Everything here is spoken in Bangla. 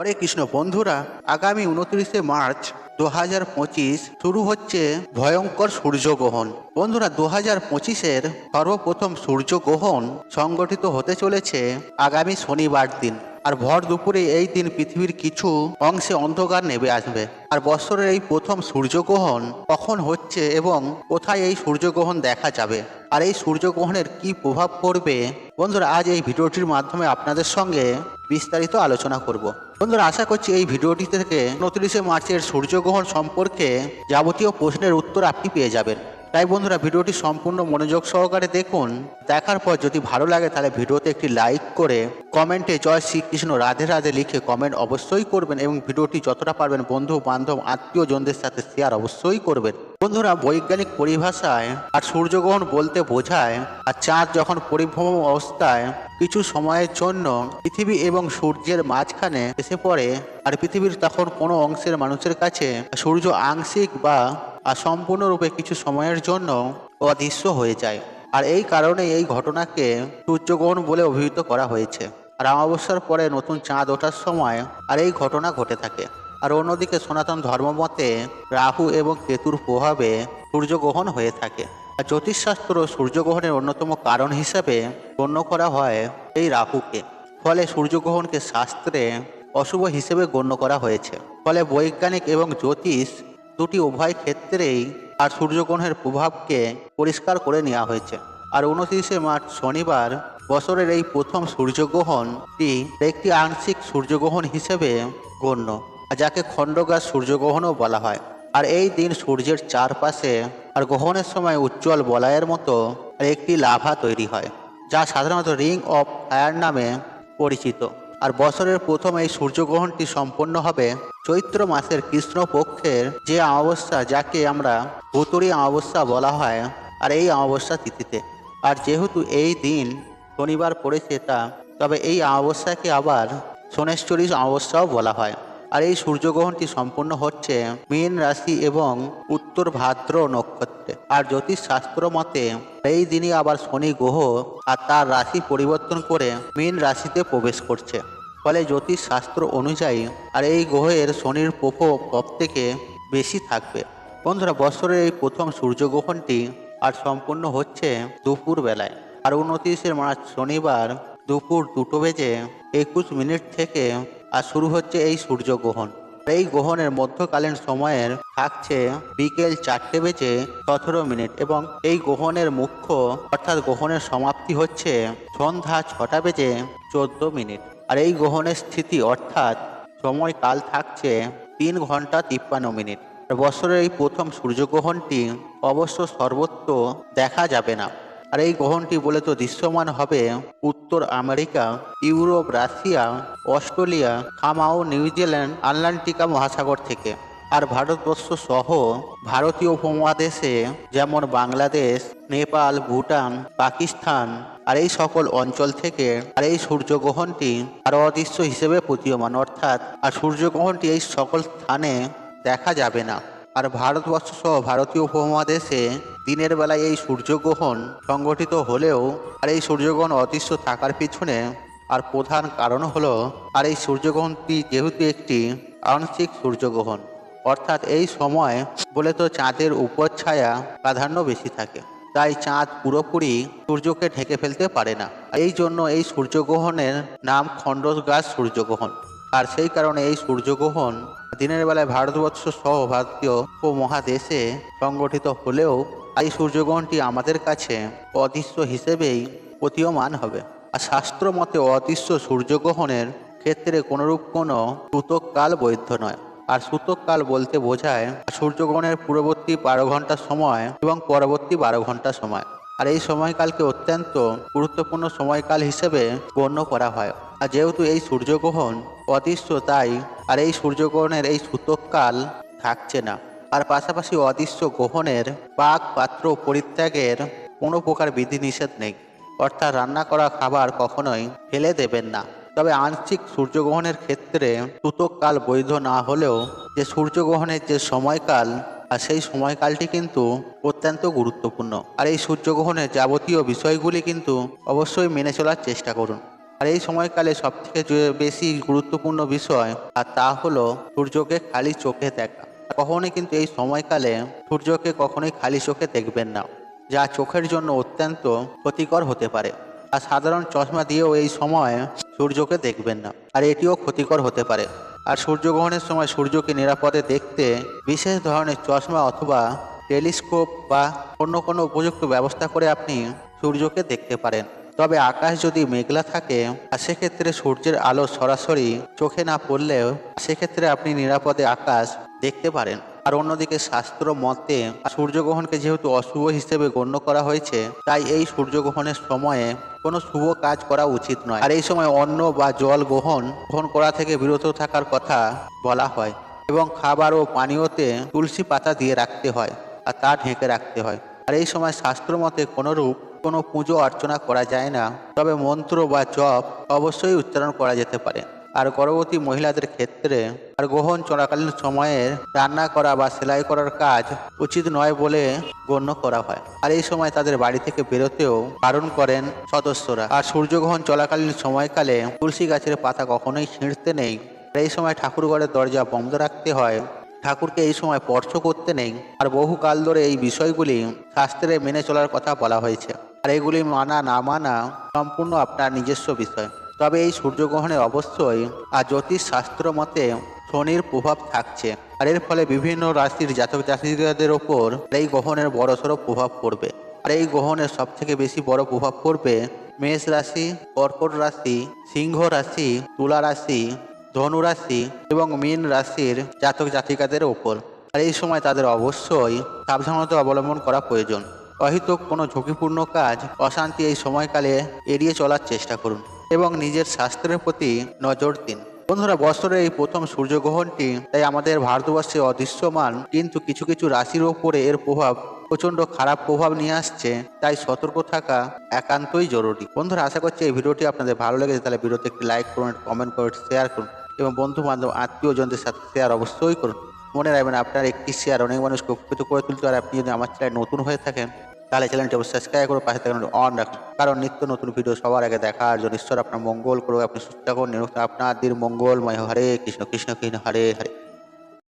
হরে কৃষ্ণ, বন্ধুরা, আগামী উনত্রিশে মার্চ দু হাজার পঁচিশ শুরু হচ্ছে ভয়ঙ্কর সূর্যগ্রহণ। বন্ধুরা দু হাজার পঁচিশের সর্বপ্রথম সূর্যগ্রহণ সংগঠিত হতে চলেছে আগামী শনিবার দিন। আর ভর দুপুরে এই দিন পৃথিবীর কিছু অংশে অন্ধকার নেমে আসবে। আর বছরের এই প্রথম সূর্যগ্রহণ কখন হচ্ছে এবং কোথায় এই সূর্যগ্রহণ দেখা যাবে? আর এই সূর্যগ্রহণের কি প্রভাব পড়বে? বন্ধুরা, আজ এই ভিডিওটির মাধ্যমে আপনাদের সঙ্গে বিস্তারিত আলোচনা করব। বন্ধুরা, আশা করছি এই ভিডিওটি থেকে উনত্রিশে মার্চের সূর্যগ্রহণ সম্পর্কে যাবতীয় প্রশ্নের উত্তর আপনি পেয়ে যাবেন। তাই বন্ধুরা ভিডিওটি সম্পূর্ণ মনোযোগ সহকারে দেখুন। দেখার পর যদি ভালো লাগে তাহলে ভিডিওতে একটি লাইক করে কমেন্টে জয় শ্রীকৃষ্ণ রাধে রাধে লিখে কমেন্ট অবশ্যই করবেন এবং ভিডিওটি যতটা পারবেন বন্ধু, বান্ধব, আত্মীয়জনদের সাথে শেয়ার অবশ্যই করবেন। বন্ধুরা বৈজ্ঞানিক পরিভাষায় আর সূর্যগ্রহণ বলতে বোঝায়, আর চাঁদ যখন পরিভ্রমণ অবস্থায় কিছু সময়ের জন্য পৃথিবী এবং সূর্যের মাঝখানে এসে পড়ে, আর পৃথিবীর তখন কোনো অংশের মানুষের কাছে সূর্য আংশিক বা আর সম্পূর্ণরূপে কিছু সময়ের জন্য অদৃশ্য হয়ে যায়। আর এই কারণে এই ঘটনাকে সূর্যগ্রহণ বলে অভিহিত করা হয়েছে। আর অমাবস্যার পরে নতুন চাঁদ ওঠার সময় আর এই ঘটনা ঘটে থাকে। আর অন্যদিকে সনাতন ধর্মমতে রাহু এবং কেতুর প্রভাবে সূর্যগ্রহণ হয়ে থাকে। আর জ্যোতিষশাস্ত্র সূর্যগ্রহণের অন্যতম কারণ হিসাবে গণ্য করা হয় এই রাহুকে। ফলে সূর্যগ্রহণকে শাস্ত্রে অশুভ হিসেবে গণ্য করা হয়েছে। ফলে বৈজ্ঞানিক এবং জ্যোতিষ দুটি উভয় ক্ষেত্রেই আর সূর্যগ্রহণের প্রভাবকে পরিষ্কার করে নেওয়া হয়েছে। আর উনত্রিশে মার্চ শনিবার বছরের এই প্রথম সূর্যগ্রহণটি একটি আংশিক সূর্যগ্রহণ হিসেবে গণ্য, যাকে খণ্ডগ্রাস সূর্যগ্রহণও বলা হয়। আর এই দিন সূর্যের চারপাশে আর গ্রহণের সময় উজ্জ্বল বলয়ের মতো একটি লাভা তৈরি হয়, যা সাধারণত রিং অফ ফায়ার নামে পরিচিত। আর বছরের প্রথম এই সূর্যগ্রহণটি সম্পন্ন হবে চৈত্র মাসের কৃষ্ণপক্ষের যে অমাবস্যা, যাকে আমরা ভুতুরি অমাবস্যা বলা হয়, আর এই অমাবস্যা তিথিতে। আর যেহেতু এই দিন শনিবার পড়েছে তা, তবে এই অমাবস্যাকে আবার সোনেশ্বরী অমাবস্যাও বলা হয়। আর এই সূর্যগ্রহণটি সম্পূর্ণ হচ্ছে মীন রাশি এবং উত্তর ভাদ্র নক্ষত্রে। আর জ্যোতিষ শাস্ত্র মতে, এই দিনই আবার শনি গ্রহ আর তার রাশি পরিবর্তন করে মীন রাশিতে প্রবেশ করছে। ফলে জ্যোতিষ শাস্ত্র অনুযায়ী আর এই গ্রহের শনির প্রভাব সব থেকে বেশি থাকবে। বন্ধুরা বছরের এই প্রথম সূর্যগ্রহণটি আর সম্পূর্ণ হচ্ছে দুপুর বেলায়। আর উনত্রিশে মার্চ শনিবার দুপুর দুটো বেজে একুশ মিনিট থেকে আর শুরু হচ্ছে এই সূর্যগ্রহণ। এই গ্রহণের মধ্যকালীন সময়ের থাকছে বিকেল চারটে বেজে সতেরো মিনিট এবং এই গ্রহণের মুখ্য অর্থাৎ গ্রহণের সমাপ্তি হচ্ছে সন্ধ্যা ছটা বেজে চোদ্দ মিনিট। আর এই গ্রহণের স্থিতি অর্থাৎ সময়কাল থাকছে তিন ঘণ্টা তিপ্পান্ন মিনিট। বছরের এই প্রথম সূর্যগ্রহণটি অবশ্য সর্বত্র দেখা যাবে না। আর এই গ্রহণটি বলে তো দৃশ্যমান হবে উত্তর আমেরিকা, ইউরোপ, রাশিয়া, অস্ট্রেলিয়া খামাও নিউজিল্যান্ড, আটলান্টিকা মহাসাগর থেকে। আর ভারতবর্ষ সহ ভারতীয় উপমহাদেশে যেমন বাংলাদেশ, নেপাল, ভুটান, পাকিস্তান আর এই সকল অঞ্চল থেকে আর এই সূর্যগ্রহণটি আর অদৃশ্য হিসেবে প্রতীয়মান, অর্থাৎ আর সূর্যগ্রহণটি এই সকল স্থানে দেখা যাবে না। আর ভারতবর্ষ সহ ভারতীয় উপমহাদেশে দিনের বেলায় এই সূর্যগ্রহণ সংগঠিত হলেও আর এই সূর্যগ্রহণ অদৃশ্য থাকার পিছনে আর প্রধান কারণ হলো আর এই সূর্যগ্রহণটি যেহেতু একটি আংশিক সূর্যগ্রহণ। অর্থাৎ এই সময় বলে তো চাঁদের উপর ছায়া প্রাধান্য বেশি থাকে। তাই চাঁদ পুরোপুরি সূর্যকে ঢেকে ফেলতে পারে না। এই জন্য এই সূর্যগ্রহণের নাম খণ্ডগ্রাস সূর্যগ্রহণ। আর সেই কারণে এই সূর্যগ্রহণ দিনের বেলায় ভারতবর্ষ সহ ভারতীয় উপমহাদেশে সংগঠিত হলেও এই সূর্যগ্রহণটি আমাদের কাছে অদৃশ্য হিসেবেই প্রতীয়মান হবে। আর শাস্ত্র মতে অদৃশ্য সূর্যগ্রহণের ক্ষেত্রে কোনোরূপ কোনো সূতককাল বৈধ নয়। আর সূতককাল বলতে বোঝায় সূর্যগ্রহণের পূর্ববর্তী বারো ঘণ্টা সময় এবং পরবর্তী বারো ঘণ্টা সময়। আর এই সময়কালকে অত্যন্ত গুরুত্বপূর্ণ সময়কাল হিসেবে গণ্য করা হয়। আর যেহেতু এই সূর্যগ্রহণ অদৃশ্য তাই আর এই সূর্যগ্রহণের এই সূতককাল থাকছে না। আর পাশাপাশি অদৃশ্য গ্রহণের পাক পাত্র পরিত্যাগের কোনো প্রকার বিধিনিষেধ নেই। অর্থাৎ রান্না করা খাবার কখনোই ফেলে দেবেন না। তবে আংশিক সূর্যগ্রহণের ক্ষেত্রে সূতককাল বৈধ না হলেও যে সূর্যগ্রহণের যে সময়কাল আর সেই সময়কালটি কিন্তু অত্যন্ত গুরুত্বপূর্ণ। আর এই সূর্যগ্রহণের যাবতীয় বিষয়গুলি কিন্তু অবশ্যই মেনে চলার চেষ্টা করুন। আর এই সময়কালে সব থেকে বেশি গুরুত্বপূর্ণ বিষয়, আর তা হলো সূর্যকে খালি চোখে দেখা। কখনোই কিন্তু এই সময়কালে সূর্যকে কখনোই খালি চোখে দেখবেন না, যা চোখের জন্য অত্যন্ত ক্ষতিকর হতে পারে। আর সাধারণ চশমা দিয়েও এই সময় সূর্যকে দেখবেন না। আর এটিও ক্ষতিকর হতে পারে। আর সূর্যগ্রহণের সময় সূর্যকে নিরাপদে দেখতে বিশেষ ধরনের চশমা অথবা টেলিস্কোপ বা অন্য কোনো উপযুক্ত ব্যবস্থা করে আপনি সূর্যকে দেখতে পারেন। তবে আকাশ যদি মেঘলা থাকে, আর সেক্ষেত্রে সূর্যের আলো সরাসরি চোখে না পড়লেও সেক্ষেত্রে আপনি নিরাপদে আকাশ দেখতে পারেন। আর অন্যদিকে শাস্ত্র মতে সূর্যগ্রহণকে যেহেতু অশুভ হিসেবে গণ্য করা হয়েছে, তাই এই সূর্যগ্রহণের সময়ে কোনো শুভ কাজ করা উচিত নয়। আর এই সময় অন্ন বা জল গ্রহণ গ্রহণ করা থেকে বিরত থাকার কথা বলা হয় এবং খাবার ও পানীয়তে তুলসী পাতা দিয়ে রাখতে হয় আর তা ঢেকে রাখতে হয়। আর এই সময় শাস্ত্র মতে কোনোরূপ কোনো পুজো অর্চনা করা যায় না, তবে মন্ত্র বা জপ অবশ্যই উচ্চারণ করা যেতে পারে। আর গর্ভবতী মহিলাদের ক্ষেত্রে আর গ্রহণ চলাকালীন সময়ে রান্না করা বা সেলাই করার কাজ উচিত নয় বলে গণ্য করা হয়। আর এই সময় তাদের বাড়ি থেকে বেরোতেও বারণ করেন সদস্যরা। আর সূর্যগ্রহণ চলাকালীন সময়কালে তুলসী গাছের পাতা কখনোই ছিঁড়তে নেই। আর এই সময় ঠাকুরঘরের দরজা বন্ধ রাখতে হয়। ঠাকুরকে এই সময় স্পর্শ করতে নেই। আর বহুকাল ধরে এই বিষয়গুলি শাস্ত্রে মেনে চলার কথা বলা হয়েছে। আর এগুলি মানা না মানা সম্পূর্ণ আপনার নিজস্ব বিষয়। তবে এই সূর্যগ্রহণে অবশ্যই আর জ্যোতিষ শাস্ত্র মতে শনির প্রভাব থাকছে। আর এর ফলে বিভিন্ন রাশির জাতক জাতিকাদের ওপর এই গ্রহণের বড়সড় প্রভাব পড়বে। আর এই গ্রহণের সব থেকে বেশি বড় প্রভাব পড়বে মেষ রাশি, কর্কট রাশি, সিংহ রাশি, তুলা রাশি, ধনু রাশি এবং মীন রাশির জাতক জাতিকাদের ওপর। আর এই সময় তাদের অবশ্যই সাবধানতা অবলম্বন করা প্রয়োজন। অহিত কোনো ঝুঁকিপূর্ণ কাজ, অশান্তি এই সময়কালে এড়িয়ে চলার চেষ্টা করুন। এবং নিজের স্বাস্থ্যের প্রতি নজর দিন। বন্ধুরা, বছরের এই প্রথম সূর্যগ্রহণটি তাই আমাদের ভারতবর্ষে অদৃশ্যমান, কিন্তু কিছু কিছু রাশির ওপরে এর প্রভাব প্রচণ্ড খারাপ প্রভাব নিয়ে আসছে, তাই সতর্ক থাকা একান্তই জরুরি। বন্ধুরা, আশা করছি এই ভিডিওটি আপনাদের ভালো লেগেছে, তাহলে ভিডিওতে একটি লাইক করুন কমেন্ট করুন শেয়ার করুন এবং বন্ধু বান্ধব আত্মীয়জনদের সাথে শেয়ার অবশ্যই করুন। মনে রাখবেন, আপনার একটি শেয়ার অনেক মানুষকে উপকৃত করে তুলতে আর আপনি যদি আমার চ্যানেল নতুন হয়ে থাকেন তাহলে চ্যানেলটি অবশ্যই সাবস্ক্রাইব করে পাশে থাকুন অন রাখুন। কারণ নিত্য নতুন ভিডিও সবার আগে দেখার জন্য ঈশ্বর আপনার মঙ্গল করুক, আপনি সুস্থ থাকুন আপনার দিন মঙ্গলময় হরে কৃষ্ণ কৃষ্ণ কৃষ্ণ, হরে হরে।